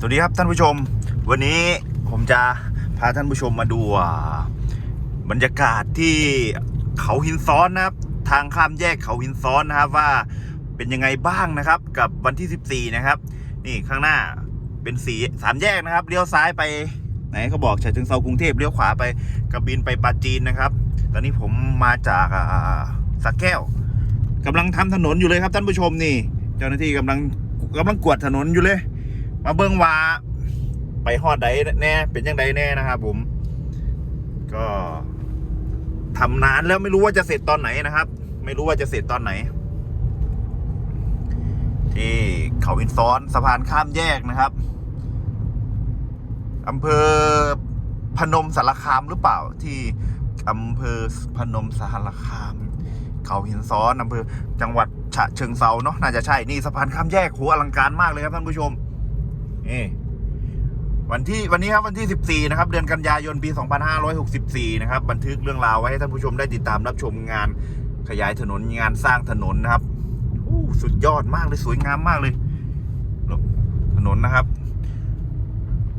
สวัสดีครับท่านผู้ชม วันนี้ผมจะพาท่านผู้ชมมาดูบรรยากาศที่เขาหินซ้อนนะครับ ทางข้ามแยกเขาหินซ้อนนะครับว่าเป็นยังไงบ้างนะครับ กับวันที่ 14 นะครับ นี่ข้างหน้าเป็นสีสามแยกนะครับเลี้ยวซ้ายไปไหนเขาบอกฉะเชิงเซากรุงเทพเลี้ยวขวาไปกระบินไปปราจีนนะครับ ตอนนี้ผมมาจากสักแก้วกำลังทำถนนอยู่เลยครับท่านผู้ชมนี่ เจ้าหน้าที่กำลังกำลังกวดถนนอยู่เลย มาเบิ้งว่า ไปฮอดใดแน่เป็นยังไงแน่นะครับผม ก็ทำนานแล้วไม่รู้ว่าจะเสร็จตอนไหนนะครับ ไม่รู้ว่าจะเสร็จตอนไหน ที่เขาอินซ้อนสะพานข้ามแยกนะครับอำเภอพนมสารคามหรือเปล่าที่อำเภอพนมสารคาม เขาหินซ้อนอำเภอจังหวัดฉะเชิงเซาเนาะน่าจะใช่นี่สะพานข้ามแยกโหอลังการมากเลยครับท่านผู้ชม นี่วันที่วันนี้ครับวันที่ 14 นะครับ เดือนกันยายนปี 2564 นะครับ บันทึกเรื่องราวไว้ให้ท่านผู้ชมได้ติดตามรับชมงานขยายถนนงานสร้างถนนนะครับอู้สุดยอดมากเลยสวยงามมากเลย ถนนนะครับ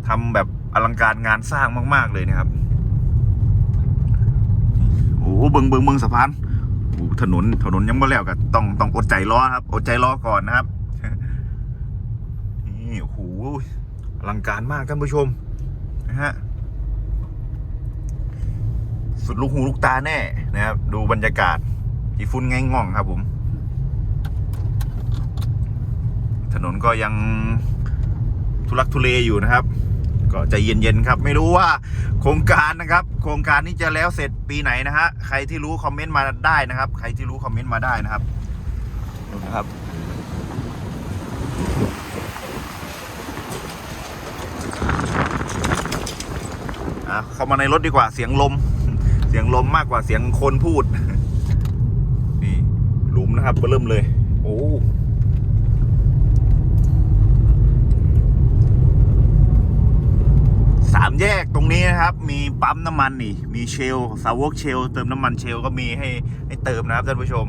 ทำแบบอลังการงานสร้างมาก ๆ เลยนะครับโอ้โหเบิงเบิงเบิงสะพานโอ้ถนนถนนยังไม่แล้วก็ต้องต้องอดใจรอครับ อดใจรอก่อนนะครับนี่โอ้โห อลังการมากท่านผู้ชมนะฮะสุดลูกหูลูกตาแน่นะครับ ดูบรรยากาศที่ฟุ้นไงง่องครับผม ถนนก็ยังทุลักทุเลอยู่นะครับ ก็ใจเย็นๆครับ ไม่รู้ว่าโครงการนะครับ โครงการนี้จะแล้วเสร็จปีไหนนะฮะใครที่รู้คอมเมนต์มาได้นะครับ ใครที่รู้คอมเมนต์มาได้นะครับดูนะครับ อะเข้ามาในรถดีกว่าเสียงลม เสียงลมมากกว่าเสียงคนพูด นี่หลุมนะครับก็เริ่มเลย โอ้สามแยกตรงนี้นะครับ มีปั๊มน้ำมันนี่ มีเชลสาวกเชล เติมน้ำมันเชลก็มีให้ให้เติมนะครับท่านผู้ชม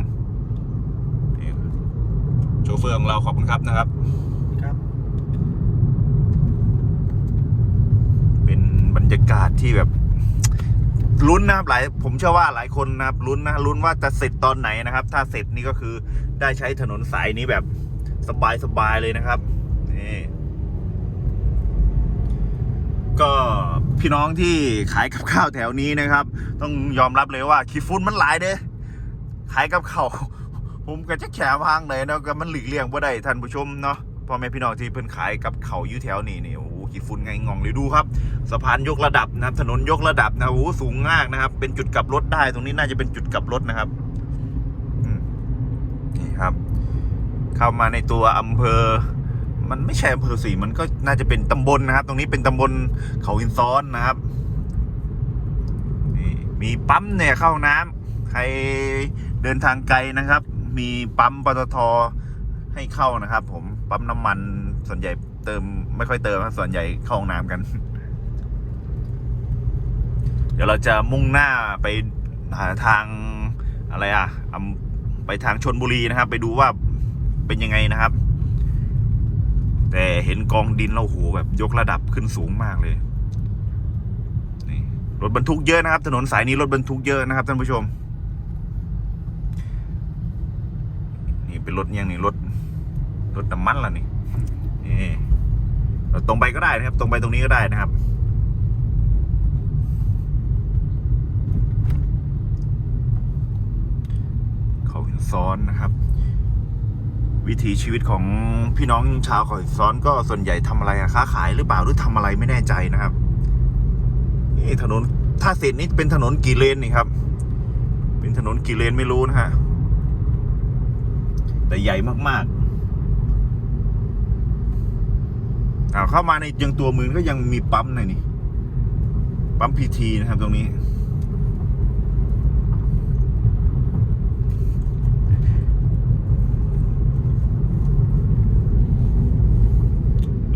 โชเฟอร์ของเราขอบคุณครับนะครับ เป็นบรรยากาศที่แบบลุ้นนะครับหลายผมเชื่อว่าหลายคนนะครับลุ้นนะลุ้นว่าจะเสร็จตอนไหนนะครับ ถ้าเสร็จนี่ก็คือได้ใช้ถนนสายนี้แบบสบายๆเลยนะครับนี่ก็พี่น้องที่ขายกับข้าวแถวนี้นะครับ ต้องยอมรับเลยว่าขี้ฟุ้นมันหลายเด้ขายกับข้าวผมก็จะแขวางเลยนะก็มันหลีกเลี่ยงบ่ได้ท่านผู้ชมเนาะพ่อแม่พี่น้องที่เพิ่นขายกับเขาวอยู่แถวนี้นี่โขี้ฝุ่นไงงองเลยดูครับ สะพานยกระดับนะครับ ถนนยกระดับนะโอ้สูงมากนะครับ เป็นจุดกลับรถได้ตรงนี้น่าจะเป็นจุดกลับรถนะครับนี่ครับ เข้ามาในตัวอำเภอ มันไม่ใช่อำเภอสิมันก็น่าจะเป็นตำบลนะครับ ตรงนี้เป็นตำบลเขาอินซ้อนนะครับนี่มีปั๊มเนี่ยเข้าน้ำใครเดินทางไกลนะครับ มีปั๊มปตทให้เข้านะครับ ผมปั๊มน้ำมันส่วนใหญ่ เติมไม่ค่อยเติมนะส่วนใหญ่เข้าห้องน้ำกัน เดี๋ยวเราจะมุ่งหน้าไปหาทางอะไรอะไปทางชนบุรีนะครับ ไปดูว่าเป็นยังไงนะครับ แต่เห็นกองดินเราโหแบบยกระดับขึ้นสูงมากเลยนี่รถบรรทุกเยอะนะครับ ถนนสายนี้รถบรรทุกเยอะนะครับท่านผู้ชม นี่เป็นรถยังนี่รถรถน้ำมันล่ะนี่นี่ ตรงไปก็ได้นะครับ ตรงไปตรงนี้ก็ได้นะครับ เขาหินซ้อนนะครับ วิถีชีวิตของพี่น้องชาวเขาหินซ้อนก็ส่วนใหญ่ทำอะไรอะค้าขายหรือเปล่าหรือทำอะไรไม่แน่ใจนะครับนี่ถนนถ้าเสร็จนี่เป็นถนนกี่เลนนี่ครับ เป็นถนนกี่เลนไม่รู้นะฮะแต่ใหญ่มากๆ อ่าเข้ามาในยังตัวเมืองก็ยังมีปั๊มหน่อยนี่ ปั๊มพีทีนะครับตรงนี้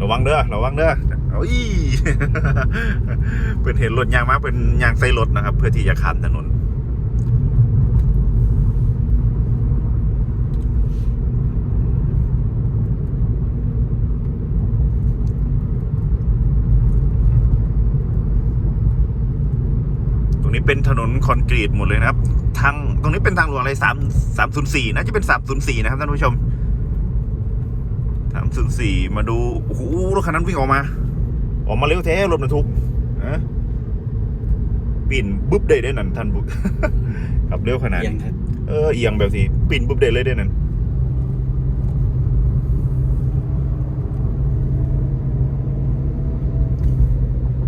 ระวังเด้อ ระวังเด้อโอ้ยเป็นเห็นรถยางมาเป็นยางใส่รถนะครับ เพื่อที่จะข้ามถนน เป็นถนนคอนกรีตหมดเลยนะครับ ทางตรงนี้เป็นทางหลวงอะไรสามสามศูนย์สี่น่าจะเป็นสามศูนย์สี่นะครับท่านผู้ชมสามศูนย์สี่มาดูโอ้โหรถคันนั้นวิ่งออกมา ออกมาเร็วแท้รถบรรทุกนะปิ่นบุ๊บได้ได้นั่นท่านบุ๊ขับเร็วขนาดเอียงนี้ครับเออเอียงแบบสิปิ่นบุ๊บได้เลยได้นั่น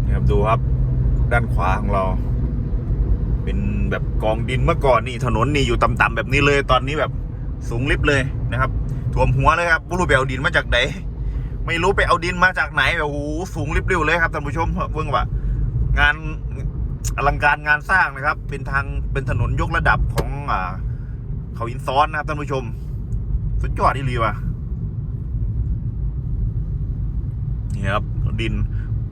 นี่ครับดูครับ ด้านขวาของเรา เป็นแบบกองดินเมื่อก่อนนี่ถนนนี่อยู่ต่ำๆแบบนี้เลยตอนนี้แบบสูงลิบเลยนะครับท่วมหัวเลยครับบุรุษไปเอาดินมาจากไหนไม่รู้ไปเอาดินมาจากไหนแบบโอ้โหสูงลิบเร็วเลยครับท่านผู้ชมเพิ่งว่างานอลังการงานสร้างนะครับ เป็นทางเป็นถนนยกระดับของอ่าเขาอินซ้อนนะครับท่านผู้ชม สุดยอดที่รีว่ะนี่ครับดิน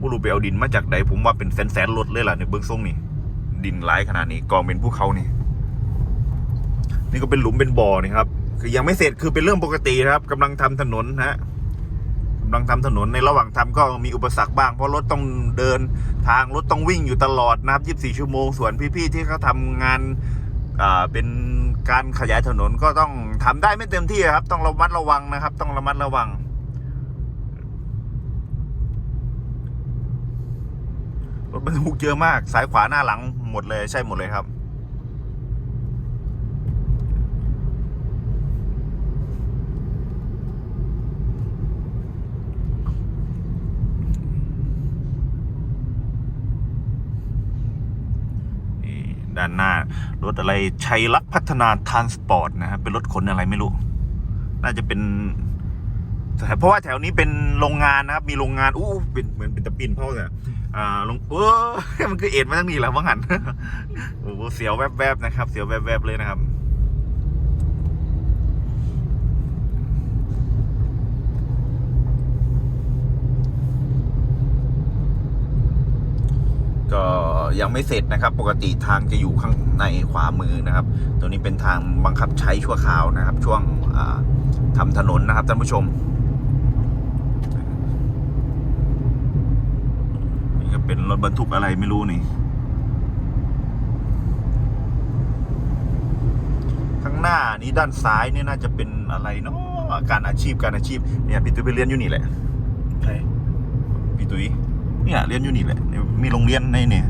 บุรุษไปเอาดินมาจากไหนผมว่าเป็นแสนๆรถเลยล่ะในเบื้องทรงนี่ ดินไหลายขนาดนี้กองเป็นภูเขานี่ นี่ก็เป็นหลุมเป็นบ่อนี่ครับ คือยังไม่เสร็จคือเป็นเรื่องปกตินะครับกำลังทำถนนนะฮะกำลังทำถนนในระหว่างทำก็มีอุปสรรคบ้าง เพราะรถต้องเดินทางรถต้องวิ่งอยู่ตลอดนะครับ 24 ชั่วโมง ส่วนพี่ๆที่เขาทำงานอ่าเป็นการขยายถนนก็ต้องทำได้ไม่เต็มที่ครับ ต้องระมัดระวังนะครับ ต้องระมัดระวัง รถบรรทุกเยอะมากซ้ายขวาหน้าหลังหมดเลยใช่หมดเลยครับด้านหน้ารถอะไรชัยลักษ์พัฒนาทานสปอร์ตนะครับเป็นรถขนอะไรไม่รู้ น่าจะเป็น เพราะว่าแถวนี้เป็นโรงงานนะครับ มีโรงงานอู้เป็นเหมือนเป็นตะปินเพ่อเนี่ย อ่าลงเออมันคือเอ็ดมาทั้งนี้แล้วมั้งหันโอ้โหเสียวแวบๆนะครับ เสียวแวบๆเลยนะครับก็ยังไม่เสร็จนะครับ ปกติทางจะอยู่ข้างในขวามือนะครับ ตัวนี้เป็นทางบังคับใช้ชั่วคราวนะครับ ช่วงอ่าทำถนนนะครับท่านผู้ชม นี่ก็เป็น รถบรรทุกอะไรไม่รู้นี่ ข้างหน้านี้ด้านซ้ายนี่น่าจะเป็นอะไรเนาะการอาชีพการอาชีพเนี่ยพี่ตุ้ยไปเรียนอยู่นี่แหละใช่พี่ตุ้ยเนี่ยเรียนอยู่นี่แหละเนี่ยมีโรงเรียนในเนี่ย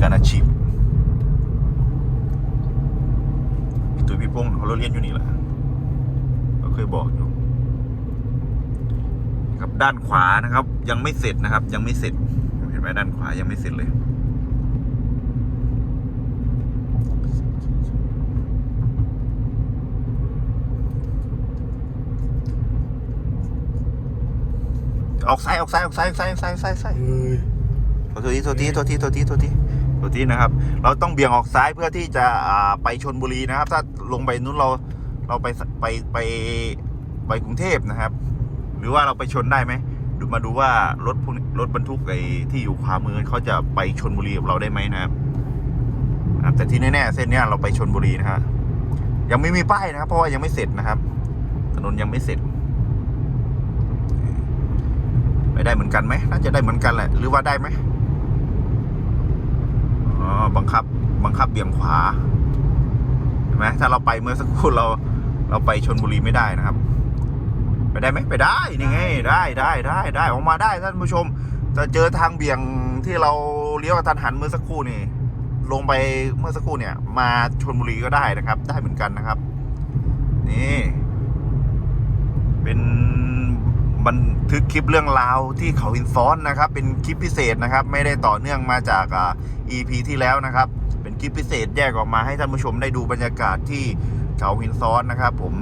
การอาชีพพี่ตุ้ยพี่พงษ์เขาเรียนอยู่นี่แหละเขาเคยบอกอยู่ครับด้านขวานะครับ ยังไม่เสร็จนะครับ ยังไม่เสร็จเห็นไห มด้านขวายังไม่เสร็จเลย ออกซ้ายออกซ้ายออกซ้ายออกซ้ายออกซ้ายออกซ้ายออกซ้ายเฮ้ยโทษทีโทษทีโทษทีโทษทีโทษทีโทษทีนะครับ เราต้องเบี่ยงออกซ้ายเพื่อที่จะอ่าไปชนบุรีนะครับ ถ้าลงไปนู้นเราเราไปไปไปไปกรุงเทพนะครับ หรือว่าเราไปชนได้ไหมดู มาดูว่ารถรถบรรทุกไอ้ที่อยู่ขวามือเขาจะไปชนบุรีกับเราได้ไหมนะครับแต่ที่แน่ๆเส้นนี้เราไปชนบุรีนะฮะยังไม่มีป้ายนะครับ เพราะว่ายังไม่เสร็จนะครับ ถนนยังไม่เสร็จ ไปได้เหมือนกันไหมน่าจะได้เหมือนกันแหละหรือว่าได้ไหมอ๋อบังคับ บังคับเบี่ยงขวาเห็นไหมถ้าเราไปเมื่อสักครู่เรา เราไปชนบุรีไม่ได้นะครับ ไปได้ไหมไปได้นี่ไงได้ได้ได้ได้ออกมาได้ท่านผู้ชมจะเจอทางเบี่ยงที่เราเลี้ยวกระทันหันเมื่อสักครู่นี่ ลงไปเมื่อสักครู่เนี่ย มาชนบุรีก็ได้นะครับ ได้เหมือนกันนะครับ นี่ เป็นบันทึกคลิปเรื่องราวที่เขาหินซ้อนนะครับ เป็นคลิปพิเศษนะครับ ไม่ได้ต่อเนื่องมาจากอ่า EP ที่แล้วนะครับ เป็นคลิปพิเศษแยกออกมาให้ท่านผู้ชมได้ดูบรรยากาศที่เขาหินซ้อนนะครับ ผม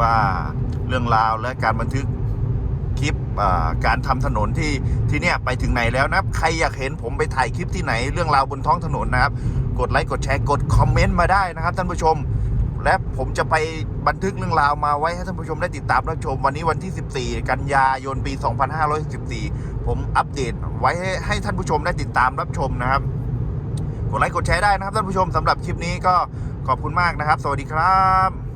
ว่าเรื่องราวและการบันทึกคลิปการทำถนนที่ที่เนี่ยไปถึงไหนแล้วนะครับ ใครอยากเห็นผมไปถ่ายคลิปที่ไหน เรื่องราวบนท้องถนนนะครับ กดไลค์กดแชร์กดคอมเมนต์มาได้นะครับท่านผู้ชม และผมจะไปบันทึกเรื่องราวมาไว้ให้ท่านผู้ชมได้ติดตามรับชม วันนี้วันที่ 14 กันยายนปี 2514 ผมอัปเดตไว้ให้ให้ท่านผู้ชมได้ติดตามรับชมนะครับ กดไลค์กดแชร์ได้นะครับท่านผู้ชมสำหรับคลิปนี้ก็ขอบคุณมากนะครับ สวัสดีครับ